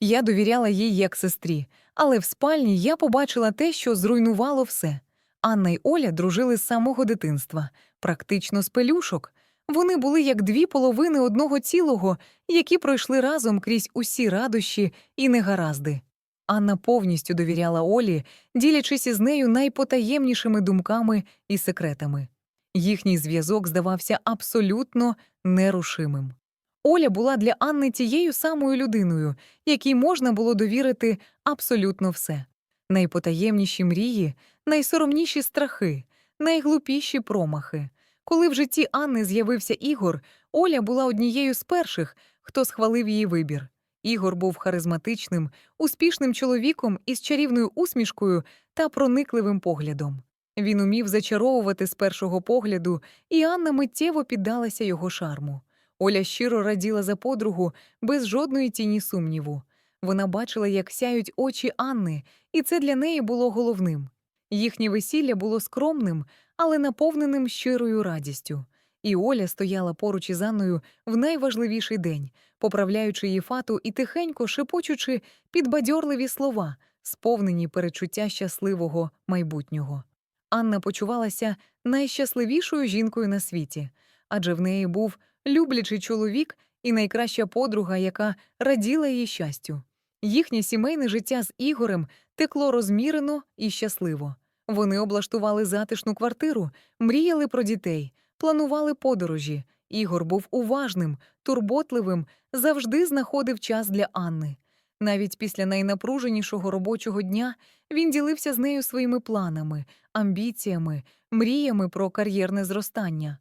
Я довіряла їй як сестрі, але в спальні я побачила те, що зруйнувало все. Анна й Оля дружили з самого дитинства, практично з пелюшок. Вони були як дві половини одного цілого, які пройшли разом крізь усі радощі і негаразди. Анна повністю довіряла Олі, ділячись із нею найпотаємнішими думками і секретами. Їхній зв'язок здавався абсолютно нерушимим. Оля була для Анни тією самою людиною, якій можна було довірити абсолютно все найпотаємніші мрії, найсоромніші страхи, найглупіші промахи. Коли в житті Анни з'явився Ігор, Оля була однією з перших, хто схвалив її вибір. Ігор був харизматичним, успішним чоловіком із чарівною усмішкою та проникливим поглядом. Він умів зачаровувати з першого погляду, і Анна миттєво піддалася його шарму. Оля щиро раділа за подругу без жодної тіні сумніву. Вона бачила, як сяють очі Анни, і це для неї було головним. Їхнє весілля було скромним, але наповненим щирою радістю. І Оля стояла поруч із Анною в найважливіший день, поправляючи її фату і тихенько шепочучи підбадьорливі слова, сповнені перечуття щасливого майбутнього. Анна почувалася найщасливішою жінкою на світі, адже в неї був люблячий чоловік і найкраща подруга, яка раділа її щастю. Їхнє сімейне життя з Ігорем текло розмірено і щасливо. Вони облаштували затишну квартиру, мріяли про дітей, планували подорожі. Ігор був уважним, турботливим, завжди знаходив час для Анни. Навіть після найнапруженішого робочого дня він ділився з нею своїми планами, амбіціями, мріями про кар'єрне зростання.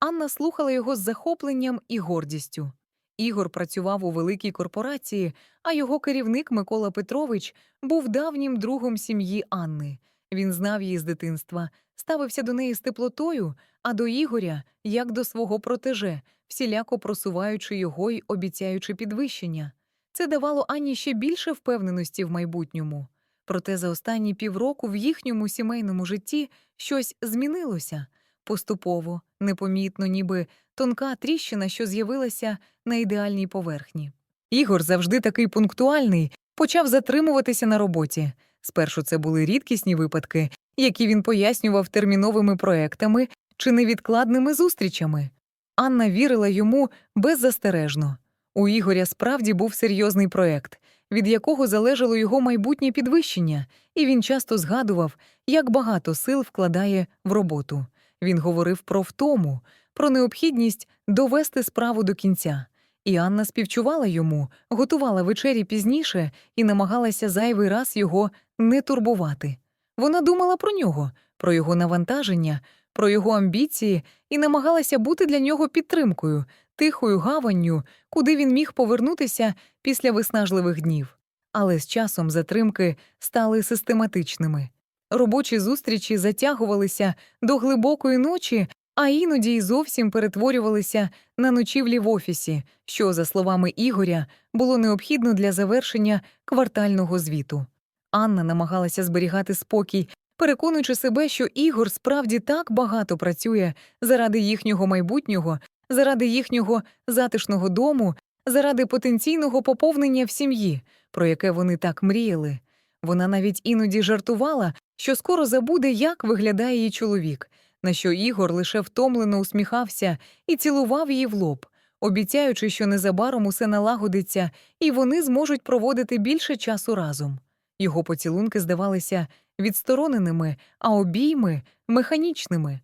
Анна слухала його з захопленням і гордістю. Ігор працював у великій корпорації, а його керівник Микола Петрович був давнім другом сім'ї Анни. Він знав її з дитинства, ставився до неї з теплотою, а до Ігоря як до свого протеже, всіляко просуваючи його й обіцяючи підвищення. Це давало Анні ще більше впевненості в майбутньому. Проте за останні півроку в їхньому сімейному житті щось змінилося поступово, непомітно, ніби тонка тріщина, що з'явилася на ідеальній поверхні. Ігор, завжди такий пунктуальний, почав затримуватися на роботі. Спершу це були рідкісні випадки, які він пояснював терміновими проектами чи невідкладними зустрічами. Анна вірила йому беззастережно. У Ігоря справді був серйозний проект, від якого залежало його майбутнє підвищення, і він часто згадував, як багато сил вкладає в роботу. Він говорив про втому, про необхідність довести справу до кінця. І Анна співчувала йому, готувала вечері пізніше і намагалася зайвий раз його не турбувати. Вона думала про нього, про його навантаження, про його амбіції і намагалася бути для нього підтримкою, тихою гаванню, куди він міг повернутися після виснажливих днів. Але з часом затримки стали систематичними. Робочі зустрічі затягувалися до глибокої ночі, а іноді й зовсім перетворювалися на ночівлі в офісі, що, за словами Ігоря, було необхідно для завершення квартального звіту. Анна намагалася зберігати спокій, переконуючи себе, що Ігор справді так багато працює заради їхнього майбутнього, заради їхнього затишного дому, заради потенційного поповнення в сім'ї, про яке вони так мріяли. Вона навіть іноді жартувала, що скоро забуде, як виглядає її чоловік, на що Ігор лише втомлено усміхався і цілував її в лоб, обіцяючи, що незабаром усе налагодиться і вони зможуть проводити більше часу разом. Його поцілунки здавалися відстороненими, а обійми механічними.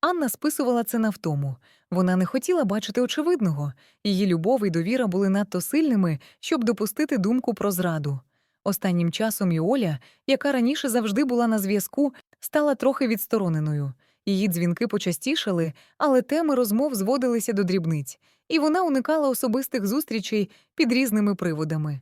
Анна списувала це на втому. Вона не хотіла бачити очевидного. Її любов і довіра були надто сильними, щоб допустити думку про зраду. Останнім часом і Оля, яка раніше завжди була на зв'язку, стала трохи відстороненою. Її дзвінки почастішали, але теми розмов зводилися до дрібниць, і вона уникала особистих зустрічей під різними приводами.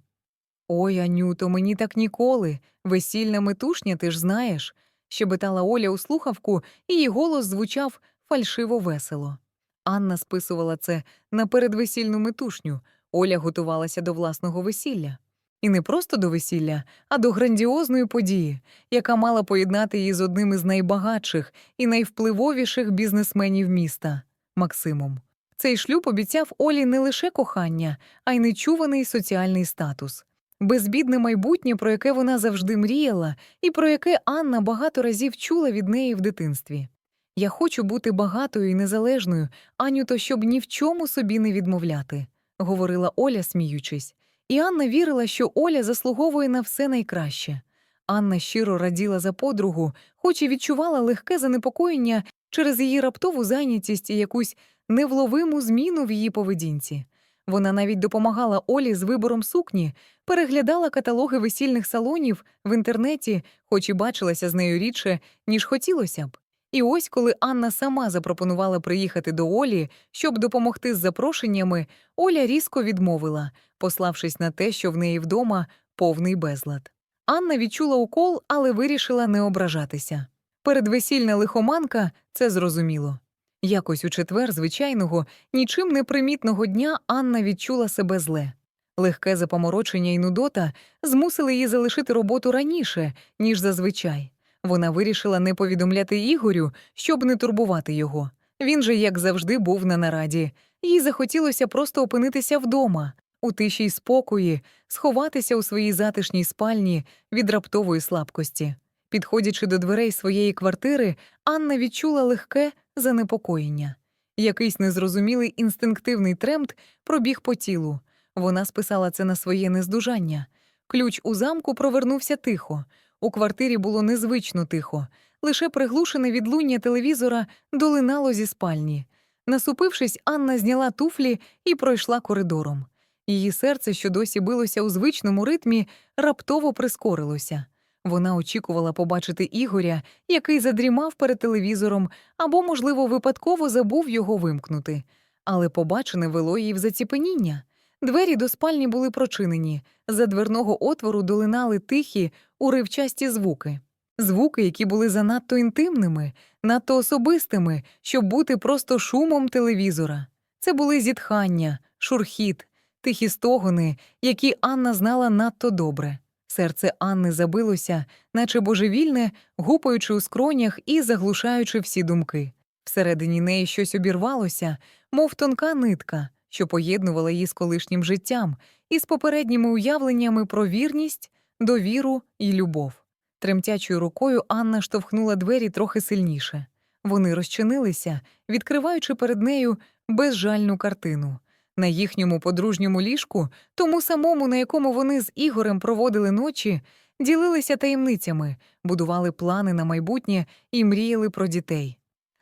Ой, Анюто, мені так ніколи. Весільна метушня, ти ж знаєш, щебетала Оля у слухавку, і її голос звучав фальшиво весело. Анна списувала це на передвесільну метушню. Оля готувалася до власного весілля. І не просто до весілля, а до грандіозної події, яка мала поєднати її з одним із найбагатших і найвпливовіших бізнесменів міста Максимом. Цей шлюб обіцяв Олі не лише кохання, а й нечуваний соціальний статус. безбідне майбутнє, про яке вона завжди мріяла, і про яке Анна багато разів чула від неї в дитинстві. Я хочу бути багатою і незалежною, анюто, щоб ні в чому собі не відмовляти, говорила Оля, сміючись. І Анна вірила, що Оля заслуговує на все найкраще. Анна щиро раділа за подругу, хоч і відчувала легке занепокоєння через її раптову зайнятість і якусь невловиму зміну в її поведінці. Вона навіть допомагала Олі з вибором сукні, переглядала каталоги весільних салонів в інтернеті, хоч і бачилася з нею рідше, ніж хотілося б. І ось, коли Анна сама запропонувала приїхати до Олі, щоб допомогти з запрошеннями, Оля різко відмовила, пославшись на те, що в неї вдома повний безлад. Анна відчула укол, але вирішила не ображатися. Передвесільна лихоманка це зрозуміло. Якось у четвер звичайного, нічим не примітного дня Анна відчула себе зле. Легке запоморочення і нудота змусили її залишити роботу раніше, ніж зазвичай. Вона вирішила не повідомляти Ігорю, щоб не турбувати його. Він же, як завжди, був на нараді. Їй захотілося просто опинитися вдома, у тиші й спокої, сховатися у своїй затишній спальні від раптової слабкості. Підходячи до дверей своєї квартири, Анна відчула легке занепокоєння. Якийсь незрозумілий інстинктивний тремт пробіг по тілу. Вона списала це на своє нездужання. Ключ у замку провернувся тихо. У квартирі було незвично тихо, лише приглушене відлуння телевізора долинало зі спальні. Насупившись, Анна зняла туфлі і пройшла коридором. Її серце, що досі билося у звичному ритмі, раптово прискорилося. Вона очікувала побачити Ігоря, який задрімав перед телевізором, або, можливо, випадково забув його вимкнути. Але побачене вело її в заціпеніння. Двері до спальні були прочинені, за дверного отвору долинали тихі, уривчасті звуки. Звуки, які були занадто інтимними, надто особистими, щоб бути просто шумом телевізора. Це були зітхання, шурхіт, тихі стогони, які Анна знала надто добре. Серце Анни забилося, наче божевільне, гупаючи у скронях і заглушаючи всі думки. Всередині неї щось обірвалося, мов тонка нитка, що поєднувала її з колишнім життям і з попередніми уявленнями про вірність, довіру і любов. Тремтячою рукою Анна штовхнула двері трохи сильніше. Вони розчинилися, відкриваючи перед нею безжальну картину. На їхньому подружньому ліжку, тому самому, на якому вони з Ігорем проводили ночі, ділилися таємницями, будували плани на майбутнє і мріяли про дітей.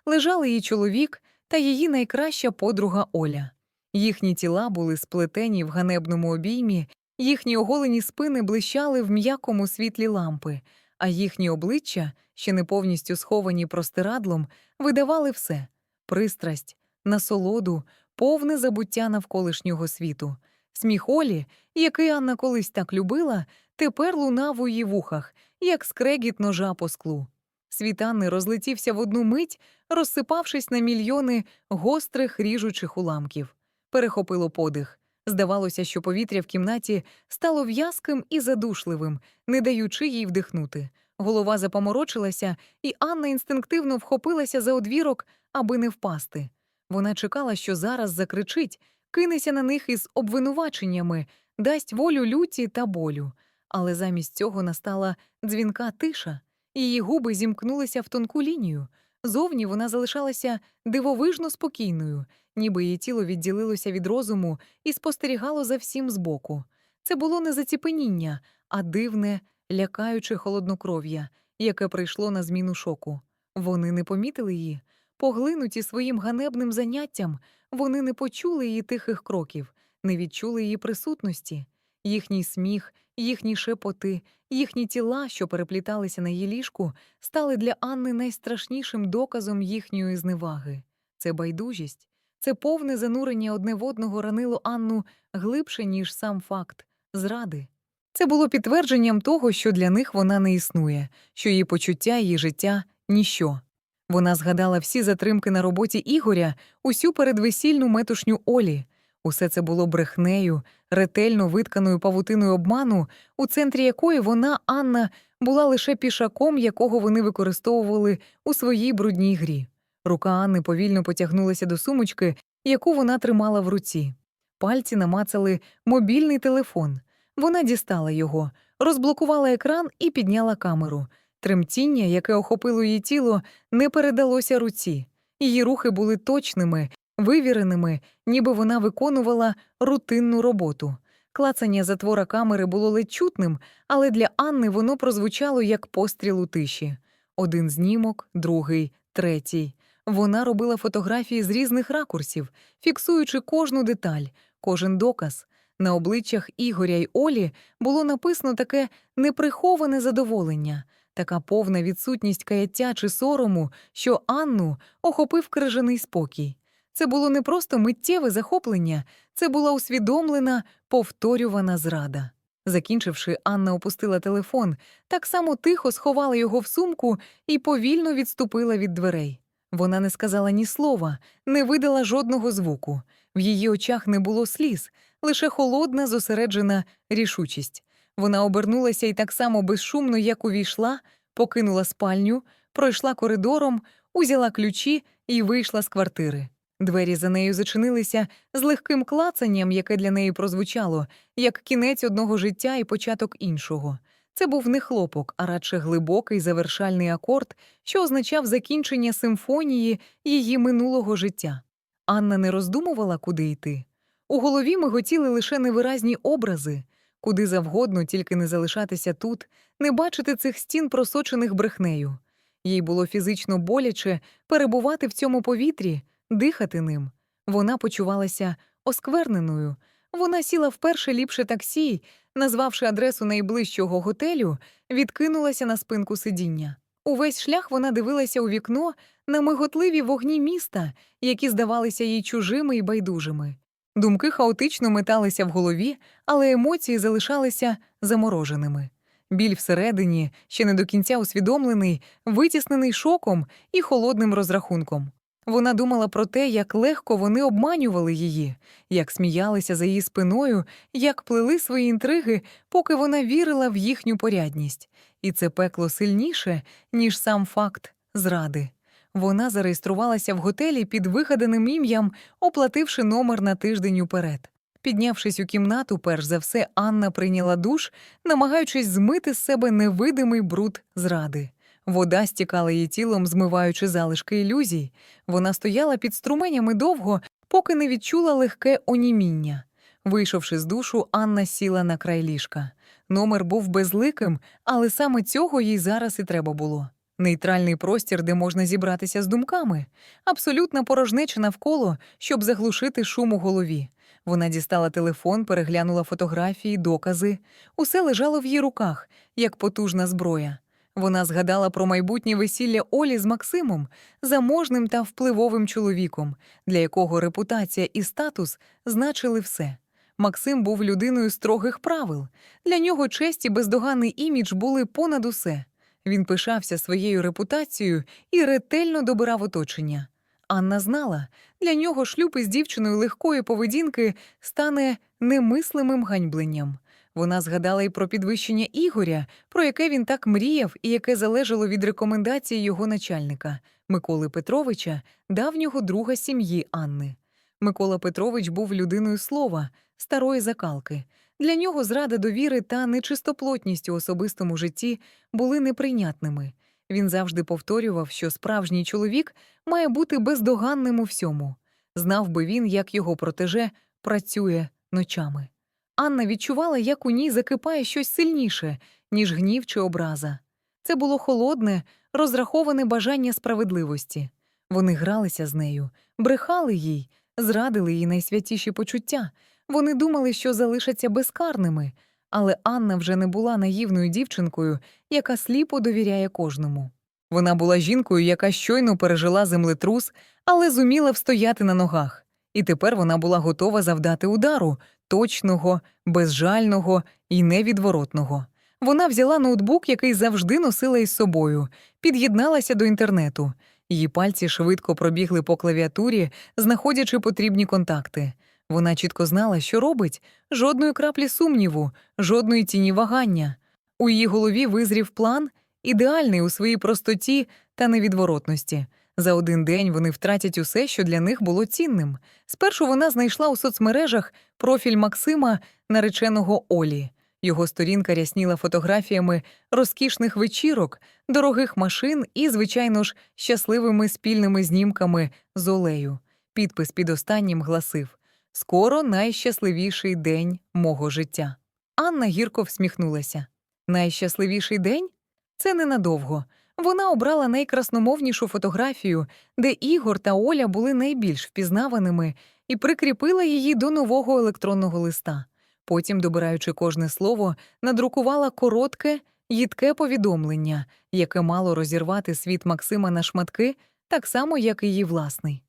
Лежали її чоловік та її найкраща подруга Оля. Їхні тіла були сплетені в ганебному обіймі, їхні оголені спини блищали в м'якому світлі лампи, а їхні обличчя, ще не повністю сховані простирадлом, видавали все пристрасть, насолоду, повне забуття навколишнього світу. Сміх Олі, який Анна колись так любила, тепер лунав у її вухах, як скрегіт ножа по склу. Світ Анни розлетівся в одну мить, розсипавшись на мільйони гострих ріжучих уламків. Перехопило подих. Здавалося, що повітря в кімнаті стало в'язким і задушливим, не даючи їй вдихнути. Голова запоморочилася, і Анна інстинктивно вхопилася за одвірок, аби не впасти. Вона чекала, що зараз закричить, кинеться на них із обвинуваченнями, дасть волю люті та болю. Але замість цього настала дзвінка тиша, і її губи зімкнулися в тонку лінію. Зовні вона залишалася дивовижно спокійною, ніби її тіло відділилося від розуму і спостерігало за всім збоку. Це було не заціпеніння, а дивне, лякаюче холоднокров'я, яке прийшло на зміну шоку. Вони не помітили її. Поглинуті своїм ганебним заняттям, вони не почули її тихих кроків, не відчули її присутності, їхній сміх, їхні шепоти, їхні тіла, що перепліталися на її ліжку, стали для Анни найстрашнішим доказом їхньої зневаги. Це байдужість, це повне занурення одне в одного ранило Анну глибше, ніж сам факт зради. Це було підтвердженням того, що для них вона не існує, що її почуття, її життя ніщо. Вона згадала всі затримки на роботі Ігоря, усю передвесільну метушню Олі. Усе це було брехнею, ретельно витканою павутиною обману, у центрі якої вона, Анна, була лише пішаком, якого вони використовували у своїй брудній грі. Рука Анни повільно потягнулася до сумочки, яку вона тримала в руці. Пальці намацали мобільний телефон. Вона дістала його, розблокувала екран і підняла камеру. Тремтіння, яке охопило її тіло, не передалося руці. Її рухи були точними, вивіреними, ніби вона виконувала рутинну роботу. Клацання затвора камери було ледь чутним, але для Анни воно прозвучало як постріл у тиші. Один знімок, другий, третій. Вона робила фотографії з різних ракурсів, фіксуючи кожну деталь, кожен доказ. На обличчях Ігоря й Олі було написано таке неприховане задоволення, така повна відсутність каяття чи сорому, що Анну охопив крижаний спокій. Це було не просто миттєве захоплення, це була усвідомлена, повторювана зрада. Закінчивши, Анна опустила телефон, так само тихо сховала його в сумку і повільно відступила від дверей. Вона не сказала ні слова, не видала жодного звуку. В її очах не було сліз, лише холодна, зосереджена рішучість. Вона обернулася і так само безшумно, як увійшла, покинула спальню, пройшла коридором, узяла ключі і вийшла з квартири. Двері за нею зачинилися з легким клацанням, яке для неї прозвучало, як кінець одного життя і початок іншого. Це був не хлопок, а радше глибокий завершальний акорд, що означав закінчення симфонії її минулого життя. Анна не роздумувала, куди йти. У голові миготіли лише невиразні образи, куди завгодно, тільки не залишатися тут, не бачити цих стін, просочених брехнею. Їй було фізично боляче перебувати в цьому повітрі, дихати ним. Вона почувалася оскверненою. Вона сіла в перше ліпше таксі, назвавши адресу найближчого готелю, відкинулася на спинку сидіння. Увесь шлях вона дивилася у вікно на миготливі вогні міста, які здавалися їй чужими і байдужими. Думки хаотично металися в голові, але емоції залишалися замороженими. Біль всередині, ще не до кінця усвідомлений, витіснений шоком і холодним розрахунком. Вона думала про те, як легко вони обманювали її, як сміялися за її спиною, як плели свої інтриги, поки вона вірила в їхню порядність. І це пекло сильніше, ніж сам факт зради. Вона зареєструвалася в готелі під вигаданим ім'ям, оплативши номер на тиждень уперед. Піднявшись у кімнату, перш за все, Анна прийняла душ, намагаючись змити з себе невидимий бруд зради. Вода стікала її тілом, змиваючи залишки ілюзій. Вона стояла під струменями довго, поки не відчула легке оніміння. Вийшовши з душу, Анна сіла на край ліжка. Номер був безликим, але саме цього їй зараз і треба було. Нейтральний простір, де можна зібратися з думками, абсолютна порожнеча навколо, щоб заглушити шум у голові. Вона дістала телефон, переглянула фотографії, докази. Усе лежало в її руках, як потужна зброя. Вона згадала про майбутнє весілля Олі з Максимом, заможним та впливовим чоловіком, для якого репутація і статус значили все. Максим був людиною строгих правил. Для нього честь і бездоганний імідж були понад усе. Він пишався своєю репутацією і ретельно добирав оточення. Анна знала, для нього шлюб із дівчиною легкої поведінки стане немислимим ганьбленням. Вона згадала й про підвищення Ігоря, про яке він так мріяв і яке залежало від рекомендації його начальника Миколи Петровича, давнього друга сім'ї Анни. Микола Петрович був людиною слова, старої закалки. Для нього зрада довіри та нечистоплотність у особистому житті були неприйнятними. Він завжди повторював, що справжній чоловік має бути бездоганним у всьому. Знав би він, як його протеже працює ночами. Анна відчувала, як у ній закипає щось сильніше, ніж гнів чи образа. Це було холодне, розраховане бажання справедливості. Вони гралися з нею, брехали їй, зрадили їй найсвятіші почуття. Вони думали, що залишаться безкарними, але Анна вже не була наївною дівчинкою, яка сліпо довіряє кожному. Вона була жінкою, яка щойно пережила землетрус, але зуміла встояти на ногах. І тепер вона була готова завдати удару точного, безжального і невідворотного. Вона взяла ноутбук, який завжди носила із собою, під'єдналася до інтернету. Її пальці швидко пробігли по клавіатурі, знаходячи потрібні контакти. Вона чітко знала, що робить жодної краплі сумніву, жодної тіні вагання. У її голові визрів план, ідеальний у своїй простоті та невідворотності. За один день вони втратять усе, що для них було цінним. Спершу вона знайшла у соцмережах профіль Максима, нареченого Олі. Його сторінка рясніла фотографіями розкішних вечірок, дорогих машин і, звичайно ж, щасливими спільними знімками з Олею. Підпис під останнім гласив Скоро найщасливіший день мого життя. Анна гірко всміхнулася. Найщасливіший день? Це ненадовго. Вона обрала найкрасномовнішу фотографію, де Ігор та Оля були найбільш впізнаваними, і прикріпила її до нового електронного листа. Потім, добираючи кожне слово, надрукувала коротке, їдке повідомлення, яке мало розірвати світ Максима на шматки, так само, як і її власний.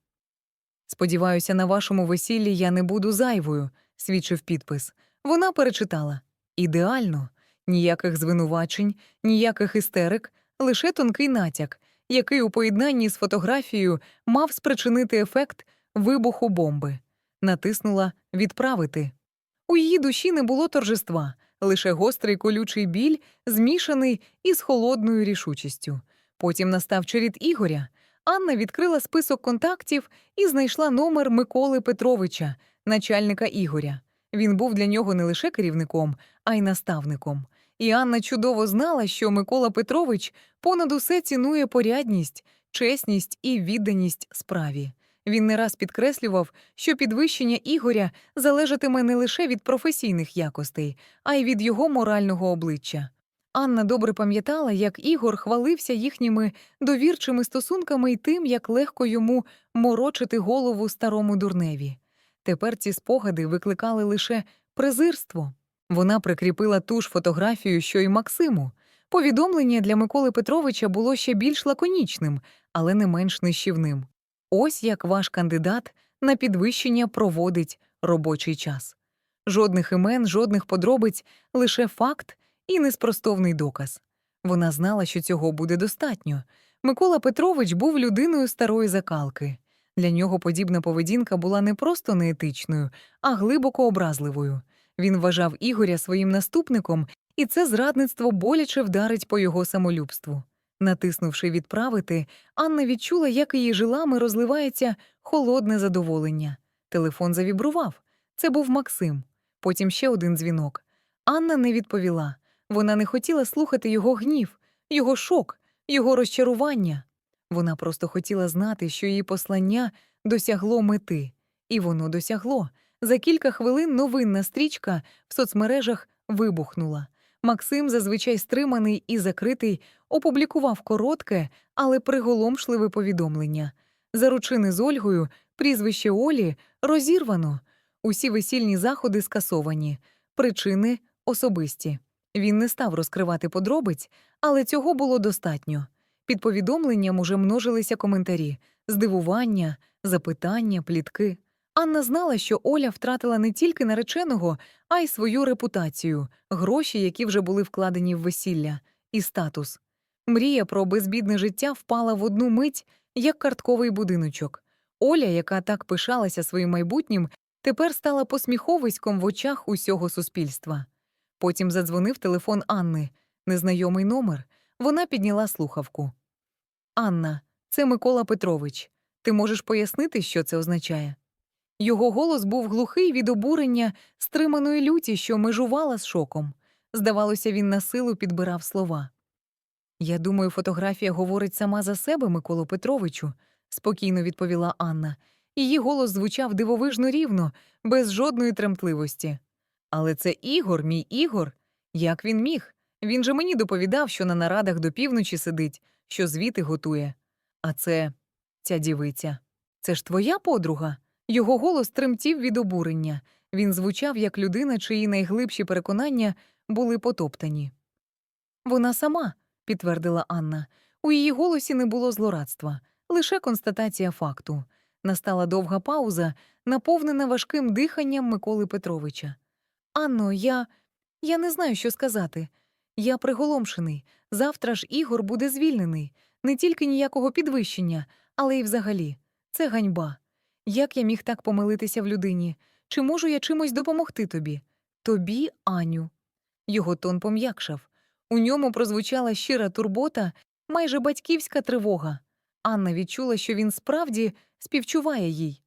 Сподіваюся, на вашому весіллі я не буду зайвою, свідчив підпис. Вона перечитала ідеально, ніяких звинувачень, ніяких істерик, лише тонкий натяк, який у поєднанні з фотографією мав спричинити ефект вибуху бомби. Натиснула відправити. У її душі не було торжества, лише гострий колючий біль, змішаний із холодною рішучістю. Потім настав черед Ігоря. Анна відкрила список контактів і знайшла номер Миколи Петровича, начальника Ігоря. Він був для нього не лише керівником, а й наставником. І Анна чудово знала, що Микола Петрович понад усе цінує порядність, чесність і відданість справі. Він не раз підкреслював, що підвищення Ігоря залежатиме не лише від професійних якостей, а й від його морального обличчя. Анна добре пам'ятала, як Ігор хвалився їхніми довірчими стосунками і тим, як легко йому морочити голову старому дурневі. Тепер ці спогади викликали лише презирство. Вона прикріпила ту ж фотографію, що й Максиму. Повідомлення для Миколи Петровича було ще більш лаконічним, але не менш нищівним. Ось як ваш кандидат на підвищення проводить робочий час. Жодних імен, жодних подробиць, лише факт і неспростовний доказ. Вона знала, що цього буде достатньо. Микола Петрович був людиною старої закалки. Для нього подібна поведінка була не просто неетичною, а глибоко образливою. Він вважав Ігоря своїм наступником, і це зрадництво боляче вдарить по його самолюбству. Натиснувши відправити, Анна відчула, як її жилами розливається холодне задоволення. Телефон завібрував. Це був Максим. Потім ще один дзвінок. Анна не відповіла. Вона не хотіла слухати його гнів, його шок, його розчарування. Вона просто хотіла знати, що її послання досягло мети, і воно досягло. За кілька хвилин новинна стрічка в соцмережах вибухнула. Максим, зазвичай стриманий і закритий, опублікував коротке, але приголомшливе повідомлення. Заручини з Ольгою, прізвище Олі розірвано. Усі весільні заходи скасовані, причини особисті. Він не став розкривати подробиць, але цього було достатньо. Під повідомленням уже множилися коментарі, здивування, запитання, плітки. Анна знала, що Оля втратила не тільки нареченого, а й свою репутацію, гроші, які вже були вкладені в весілля, і статус. Мрія про безбідне життя впала в одну мить, як картковий будиночок. Оля, яка так пишалася своїм майбутнім, тепер стала посміховиськом в очах усього суспільства. Потім задзвонив телефон Анни, незнайомий номер. Вона підняла слухавку. Анна, це Микола Петрович. Ти можеш пояснити, що це означає? Його голос був глухий від обурення, стриманої люті, що межувала з шоком. Здавалося, він на силу підбирав слова. Я думаю, фотографія говорить сама за себе, Миколу Петровичу, спокійно відповіла Анна. Її голос звучав дивовижно рівно, без жодної тремтливості. Але це Ігор, мій Ігор. Як він міг? Він же мені доповідав, що на нарадах до півночі сидить, що звіти готує. А це ця дівиця. Це ж твоя подруга? Його голос тремтів від обурення. Він звучав як людина, чиї найглибші переконання були потоптані. Вона сама, підтвердила Анна. У її голосі не було злорадства, лише констатація факту. Настала довга пауза, наповнена важким диханням Миколи Петровича. Анно, я. я не знаю, що сказати. Я приголомшений. Завтра ж Ігор буде звільнений. Не тільки ніякого підвищення, але й взагалі. Це ганьба. Як я міг так помилитися в людині? Чи можу я чимось допомогти тобі? Тобі, Аню. Його тон пом'якшав. У ньому прозвучала щира турбота, майже батьківська тривога. Анна відчула, що він справді співчуває їй.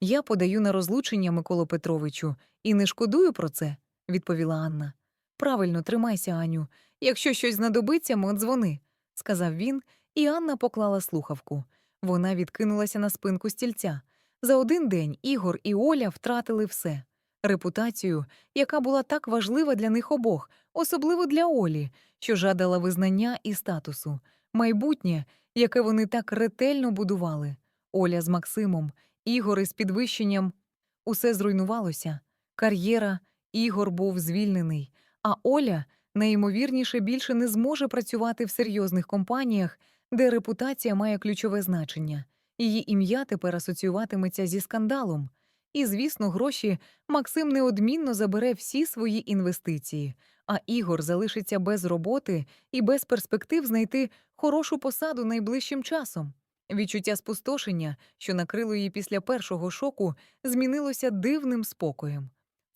Я подаю на розлучення Миколу Петровичу і не шкодую про це, відповіла Анна. Правильно, тримайся, Аню. Якщо щось знадобиться, мо дзвони, сказав він, і Анна поклала слухавку. Вона відкинулася на спинку стільця. За один день Ігор і Оля втратили все репутацію, яка була так важлива для них обох, особливо для Олі, що жадала визнання і статусу, майбутнє, яке вони так ретельно будували. Оля з Максимом, Ігор із підвищенням. Усе зруйнувалося. Кар'єра, Ігор був звільнений, а Оля найімовірніше більше не зможе працювати в серйозних компаніях, де репутація має ключове значення. Її ім'я тепер асоціюватиметься зі скандалом. І, звісно, гроші Максим неодмінно забере всі свої інвестиції, а Ігор залишиться без роботи і без перспектив знайти хорошу посаду найближчим часом. Відчуття спустошення, що накрило її після першого шоку, змінилося дивним спокоєм.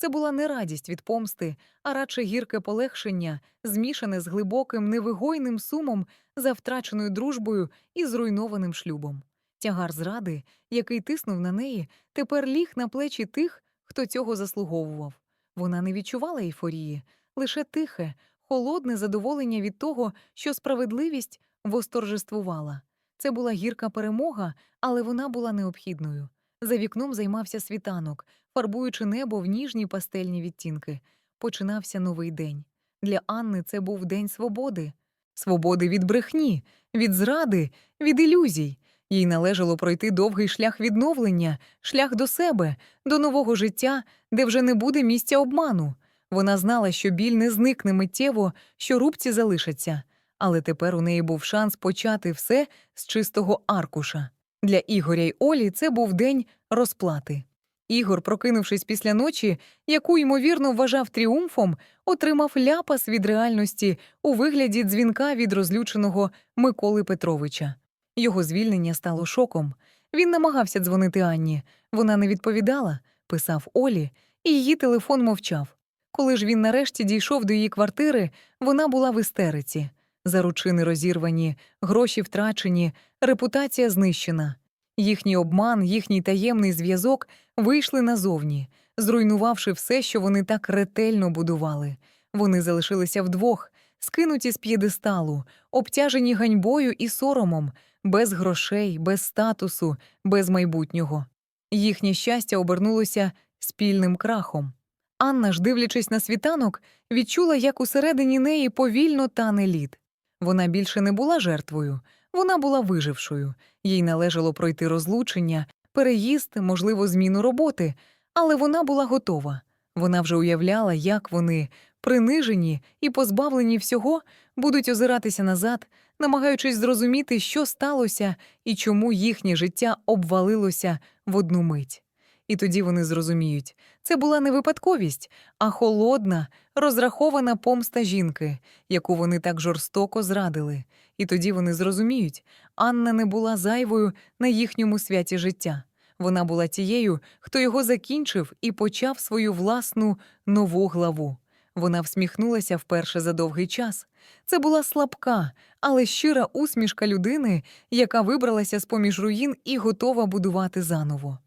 Це була не радість від помсти, а радше гірке полегшення, змішане з глибоким, невигойним сумом за втраченою дружбою і зруйнованим шлюбом. Тягар зради, який тиснув на неї, тепер ліг на плечі тих, хто цього заслуговував. Вона не відчувала ейфорії, лише тихе, холодне задоволення від того, що справедливість восторжествувала. Це була гірка перемога, але вона була необхідною. За вікном займався світанок, фарбуючи небо в ніжні пастельні відтінки. Починався новий день. Для Анни це був день свободи. Свободи від брехні, від зради, від ілюзій. Їй належало пройти довгий шлях відновлення, шлях до себе, до нового життя, де вже не буде місця обману. Вона знала, що біль не зникне миттєво, що рубці залишаться, але тепер у неї був шанс почати все з чистого аркуша. Для Ігоря й Олі це був день розплати. Ігор, прокинувшись після ночі, яку ймовірно вважав тріумфом, отримав ляпас від реальності у вигляді дзвінка від розлюченого Миколи Петровича. Його звільнення стало шоком. Він намагався дзвонити Анні. Вона не відповідала, писав Олі, і її телефон мовчав. Коли ж він нарешті дійшов до її квартири, вона була в істериці. Заручини розірвані, гроші втрачені, репутація знищена. Їхній обман, їхній таємний зв'язок вийшли назовні, зруйнувавши все, що вони так ретельно будували. Вони залишилися вдвох, скинуті з п'єдесталу, обтяжені ганьбою і соромом, без грошей, без статусу, без майбутнього. Їхнє щастя обернулося спільним крахом. Анна ж, дивлячись на світанок, відчула, як усередині неї повільно тане лід. Вона більше не була жертвою, вона була вижившою. Їй належало пройти розлучення, переїзд, можливо, зміну роботи, але вона була готова. Вона вже уявляла, як вони, принижені і позбавлені всього, будуть озиратися назад, намагаючись зрозуміти, що сталося і чому їхнє життя обвалилося в одну мить. І тоді вони зрозуміють, це була не випадковість, а холодна, розрахована помста жінки, яку вони так жорстоко зрадили. І тоді вони зрозуміють, Анна не була зайвою на їхньому святі життя. Вона була тією, хто його закінчив і почав свою власну нову главу. Вона всміхнулася вперше за довгий час. Це була слабка, але щира усмішка людини, яка вибралася з поміж руїн і готова будувати заново.